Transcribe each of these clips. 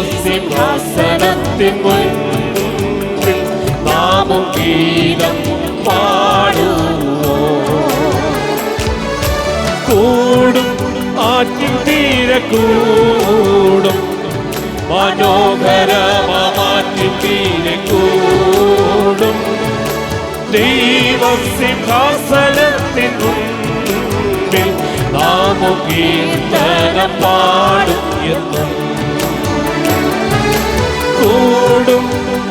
ദൈവസിംഹാസനത്തിൻ മുൻപിൽ നാമും ഗീതം പാടുമോ കൂടും ആറ്റിൻ തീരെ കൂടും. മനോഹരമാറ്റിൻ തീരെ കൂടും. ദൈവസിംഹാസനത്തിൻ മുൻപിൽ നാമു കീർത്തനം പാടും എന്നും കൂടും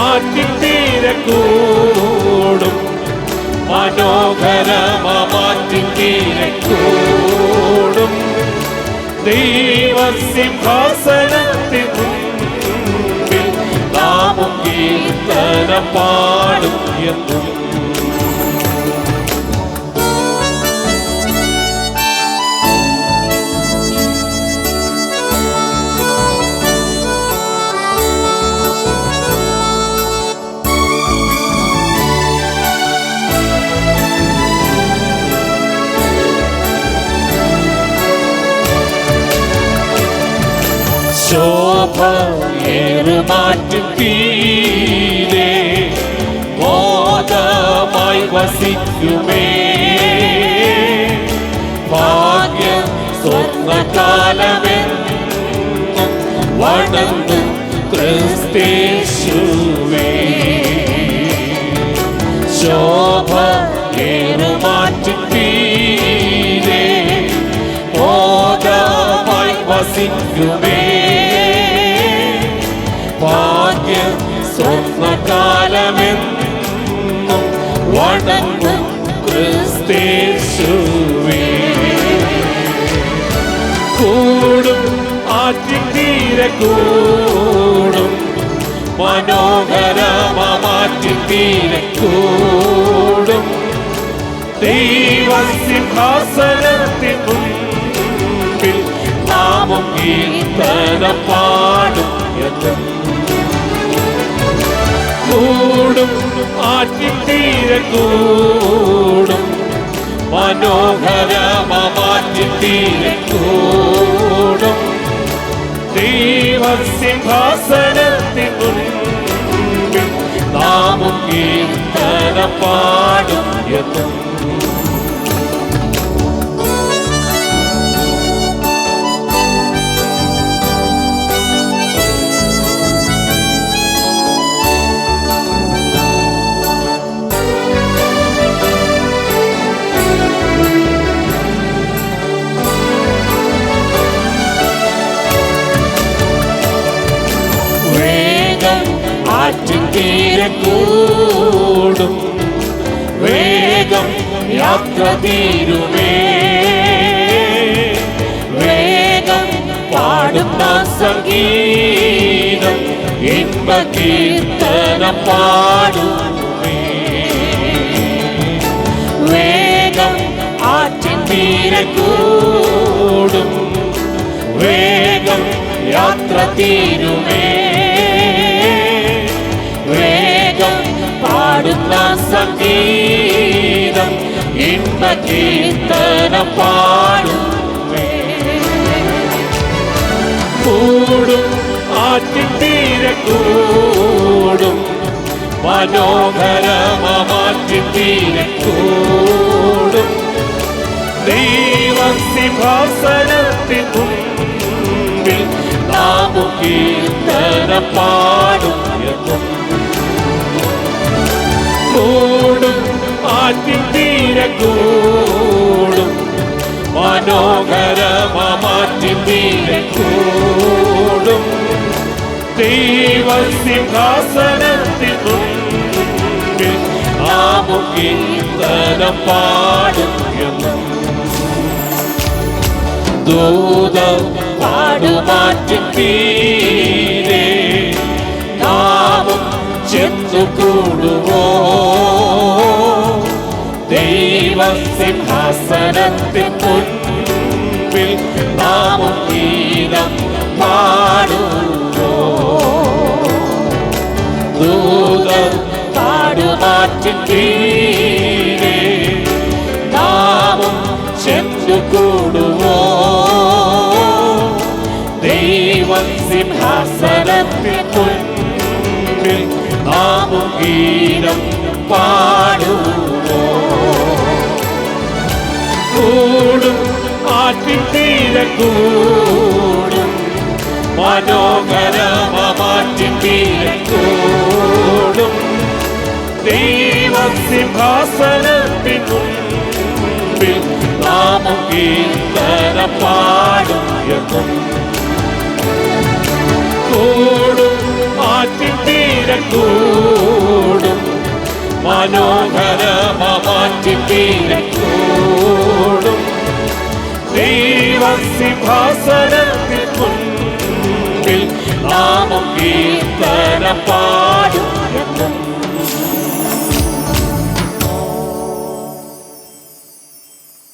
ആറ്റിൽ തീരക്കൂടും കൂടും. തീരക്കൂടും ദൈവസിംഹാസനത്തിൽ കൂടും. കീർത്തന നാമും പാടും എന്നും ശോഭ ഏറുമാറ്റും തീരെ. ബോധമായി വസിക്കുമേ. ഭാഗ്യം സ്വർണകാലമെന്നും വണങ്ങും ക്രിസ്തേശുവേ ശോഭ ഏറുമാറ്റും തീരെ. ബോധമായി വസിക്കുമേ. ക്രിസ്തേശുവേ കൂടും ആറ്റിൻ തീരെ കൂടും മനോഹരമാറ്റിൻ തീരെ കൂടും ദൈവസിംഹാസനത്തിൻ മുൻപിൽ നാമം കീർത്തനം പാടും എന്നും കൂടും ആറ്റിൻ തീരെ കൂടും മനോഹരമാറ്റിൻ തീരെ ദൈവസിംഹാസനത്തിൽ നാമം കീർത്തനം പാടും എന്നും ആറ്റിൻ തീരെ കൂടും. വേഗം യാത്ര തീരുമേ. വേഗം പാടുന്ന സംഗീതം ഇമ്പ കീർത്തന പാടുമേ. വേഗം ആറ്റിൻ തീരക്കൂടും വേഗം യാത്ര തീരുമേ. കീർത്തനം പാടുമേ കൂടും ആറ്റിൻ തീരെ കൂടും. മനോഹരമാറ്റിൻ തീരെ കൂടും. ദൈവസിംഹാസനത്തിൻ മുൻപിൽ നാമു കീർത്തനം പാടും എന്നും. കൂടും തീരക്കൂടും തീരെ കൂടും. മനോഹരമാറ്റിൻ തീരെ കൂടും. ദൈവസിംഹാസനത്തിൻ മുൻപിൽ നാമു എന്നും. ദൂത പാടുമാറ്റും തീരെ നാമം ചെന്നുകൂടുവോ? ദൈവസിംഹാസനത്തിൻ മുൻപിൽ നാമം ഗീതം പാടുവോ ദൂതർ പാടുമാറ്റും തീരെ നാമം ചെന്നുകൂടുവോ ദൈവം സിംഹാസനത്തിൻ മുൻപിൽ നാമം ഗീതം പാടുവോ കൂടും ആറ്റിത്തീരക്കൂടും മനോഹരമാറ്റിത്തീരക്കൂടും ദൈവസിംഹാസനത്തിൻ മുൻപിൽ നാമം കീർത്തന പാടും എന്നും. കൂടും ആറ്റിൻ തീരെ മുൻപിൽ നാമം കീർത്തന